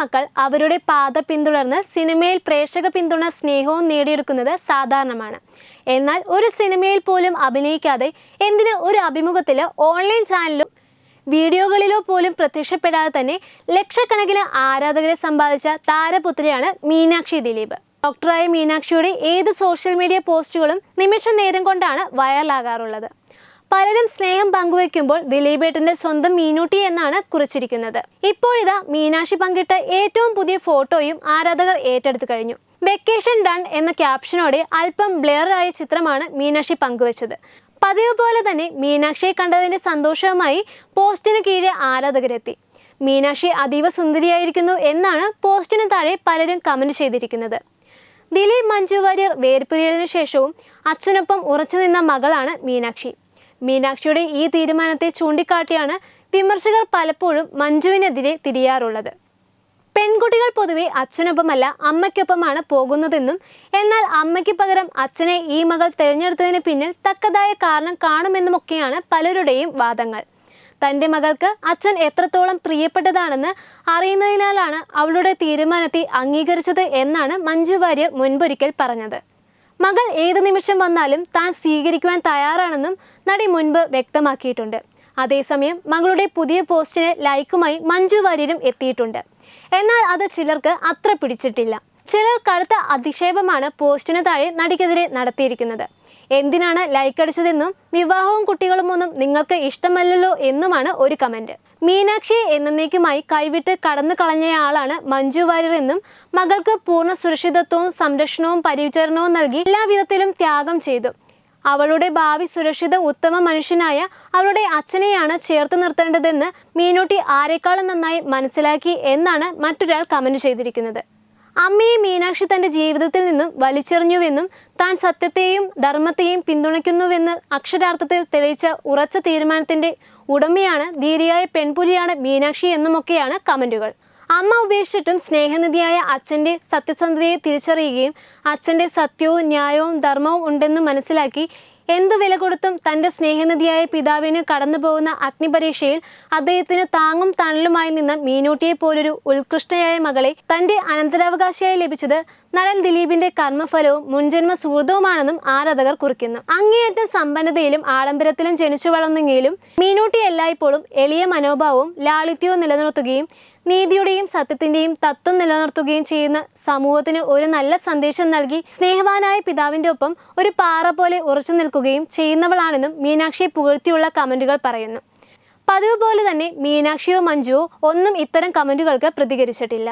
മക്കൾ അവരുടെ പാത പിന്തുടർന്ന് സിനിമയിൽ പ്രേക്ഷക പിന്തുണ സ്നേഹവും നേടിയെടുക്കുന്നത് സാധാരണമാണ്. എന്നാൽ ഒരു സിനിമയിൽ പോലും അഭിനയിക്കാതെ എന്തിന് ഒരു അഭിമുഖത്തിൽ ഓൺലൈൻ ചാനലിലോ വീഡിയോകളിലോ പോലും പ്രത്യക്ഷപ്പെടാതെ തന്നെ ലക്ഷക്കണക്കിന് ആരാധകരെ സമ്പാദിച്ച താരപുത്രിയാണ് മീനാക്ഷി ദിലീപ്. ഡോക്ടറായ മീനാക്ഷിയുടെ ഏത് സോഷ്യൽ മീഡിയ പോസ്റ്റുകളും നിമിഷ നേരം കൊണ്ടാണ് വൈറലാകാറുള്ളത്. പലരും സ്നേഹം പങ്കുവെക്കുമ്പോൾ ദിലീപേട്ടന്റെ സ്വന്തം മീനൂട്ടി എന്നാണ് കുറിച്ചിരിക്കുന്നത്. ഇപ്പോഴിതാ മീനാക്ഷി പങ്കിട്ട ഏറ്റവും പുതിയ ഫോട്ടോയും ആരാധകർ ഏറ്റെടുത്തു കഴിഞ്ഞു. വെക്കേഷൻ ഡൺ എന്ന ക്യാപ്ഷനോടെ അല്പം ബ്ലെയറായ ചിത്രമാണ് മീനാക്ഷി പങ്കുവച്ചത്. പതിവ് പോലെ തന്നെ മീനാക്ഷിയെ കണ്ടതിന്റെ സന്തോഷവുമായി പോസ്റ്റിന് കീഴെ ആരാധകരെത്തി. മീനാക്ഷി അതീവ സുന്ദരിയായിരിക്കുന്നു എന്നാണ് പോസ്റ്റിന് താഴെ പലരും കമന്റ് ചെയ്തിരിക്കുന്നത്. ദിലീപ് മഞ്ജു വാര്യർ വേർപിരിയലിന് ശേഷവും അച്ഛനൊപ്പം ഉറച്ചു നിന്ന മകളാണ് മീനാക്ഷി. മീനാക്ഷിയുടെ ഈ തീരുമാനത്തെ ചൂണ്ടിക്കാട്ടിയാണ് വിമർശകർ പലപ്പോഴും മഞ്ജുവിനെതിരെ തിരിയാറുള്ളത്. പെൺകുട്ടികൾ പൊതുവെ അച്ഛനൊപ്പമല്ല അമ്മയ്ക്കൊപ്പമാണ് പോകുന്നതെന്നും എന്നാൽ അമ്മയ്ക്ക് പകരം അച്ഛനെ ഈ മകൾ തിരഞ്ഞെടുത്തതിന് പിന്നിൽ തക്കതായ കാരണം കാണുമെന്നുമൊക്കെയാണ് പലരുടെയും വാദങ്ങൾ. തന്റെ മകൾക്ക് അച്ഛൻ എത്രത്തോളം പ്രിയപ്പെട്ടതാണെന്ന് അറിയുന്നതിനാലാണ് അവളുടെ തീരുമാനത്തെ അംഗീകരിച്ചത് എന്നാണ് മഞ്ജു വാര്യർ മുൻപൊരിക്കൽ പറഞ്ഞത്. മകൾ ഏത് നിമിഷം വന്നാലും താൻ സ്വീകരിക്കുവാൻ തയ്യാറാണെന്നും നടി മുൻപ് വ്യക്തമാക്കിയിട്ടുണ്ട്. അതേസമയം മകളുടെ പുതിയ പോസ്റ്റിന് ലൈക്കുമായി മഞ്ജു വാര്യരും എത്തിയിട്ടുണ്ട്. എന്നാൽ അത് ചിലർക്ക് അത്ര പിടിച്ചിട്ടില്ല. ചിലർ കടുത്ത അധിക്ഷേപമാണ് പോസ്റ്റിന് താഴെ നടിക്കെതിരെ നടത്തിയിരിക്കുന്നത്. എന്തിനാണ് ലൈക്ക് അടിച്ചതെന്നും വിവാഹവും കുട്ടികളും ഒന്നും നിങ്ങൾക്ക് ഇഷ്ടമല്ലല്ലോ എന്നുമാണ് ഒരു കമന്റ് മീനാക്ഷി എന്നേക്കുമായി കൈവിട്ട് കടന്നു കളഞ്ഞയാളാണ് മഞ്ജു വാര്യർ എന്നും മകൾക്ക് പൂർണ സുരക്ഷിതത്വവും സംരക്ഷണവും പരിചരണവും നൽകി എല്ലാവിധത്തിലും ത്യാഗം ചെയ്തു. അവളുടെ ഭാവി സുരക്ഷിത ഉത്തമ മനുഷ്യനായ അവളുടെ അച്ഛനെയാണ് ചേർത്ത് നിർത്തേണ്ടതെന്ന് മീനൂട്ടി ആരെക്കാളും നന്നായി മനസ്സിലാക്കി എന്നാണ് മറ്റൊരാൾ കമന്റ് ചെയ്തിരിക്കുന്നത്. അമ്മയെ മീനാക്ഷി തന്റെ ജീവിതത്തിൽ നിന്നും വലിച്ചെറിഞ്ഞുവെന്നും താൻ സത്യത്തെയും ധർമ്മത്തെയും പിന്തുണയ്ക്കുന്നുവെന്ന് അക്ഷരാർത്ഥത്തിൽ തെളിയിച്ച ഉറച്ച തീരുമാനത്തിന്റെ ഉടമയാണ് ധീരിയായ പെൺപുലിയാണ് മീനാക്ഷി എന്നുമൊക്കെയാണ് കമന്റുകൾ അമ്മ ഉപേക്ഷിച്ചിട്ടും സ്നേഹനിധിയായ അച്ഛന്റെ സത്യസന്ധതയെ തിരിച്ചറിയുകയും അച്ഛന്റെ സത്യവും ന്യായവും ധർമ്മവും ഉണ്ടെന്ന് മനസ്സിലാക്കി എന്തു വില കൊടുത്തും തന്റെ സ്നേഹനിധിയായ പിതാവിന് കടന്നു പോകുന്ന അഗ്നിപരീക്ഷയിൽ അദ്ദേഹത്തിന് താങ്ങും തണലുമായി നിന്ന മീനൂട്ടിയെ പോലൊരു ഉത്കൃഷ്ടയായ മകളെ തന്റെ അനന്തരാവകാശിയായി ലഭിച്ചത് നടൻ ദിലീപിന്റെ കർമ്മഫലവും മുൻജന്മ സുഹൃതവുമാണെന്നും ആരാധകർ കുറിക്കുന്നു. അങ്ങേയറ്റം സമ്പന്നതയിലും ആഡംബരത്തിലും ജനിച്ചു വളർന്നെങ്കിലും മീനൂട്ടി എല്ലായ്പ്പോഴും എളിയ മനോഭാവവും ലാളിത്യവും നിലനിർത്തുകയും നീതിയുടെയും സത്യത്തിന്റെയും തത്വം നിലനിർത്തുകയും ചെയ്യുന്ന സമൂഹത്തിന് ഒരു നല്ല സന്ദേശം നൽകി സ്നേഹവാനായ പിതാവിന്റെ ഒപ്പം ഒരു പാറ പോലെ ഉറച്ചു നിൽക്കുകയും ചെയ്യുന്നവളാണെന്നും മീനാക്ഷിയെ പുകഴ്ത്തിയുള്ള കമന്റുകൾ പറയുന്നു. പതിവ് പോലെ തന്നെ മീനാക്ഷിയോ മഞ്ജുവോ ഒന്നും ഇത്തരം കമന്റുകൾക്ക് പ്രതികരിച്ചിട്ടില്ല.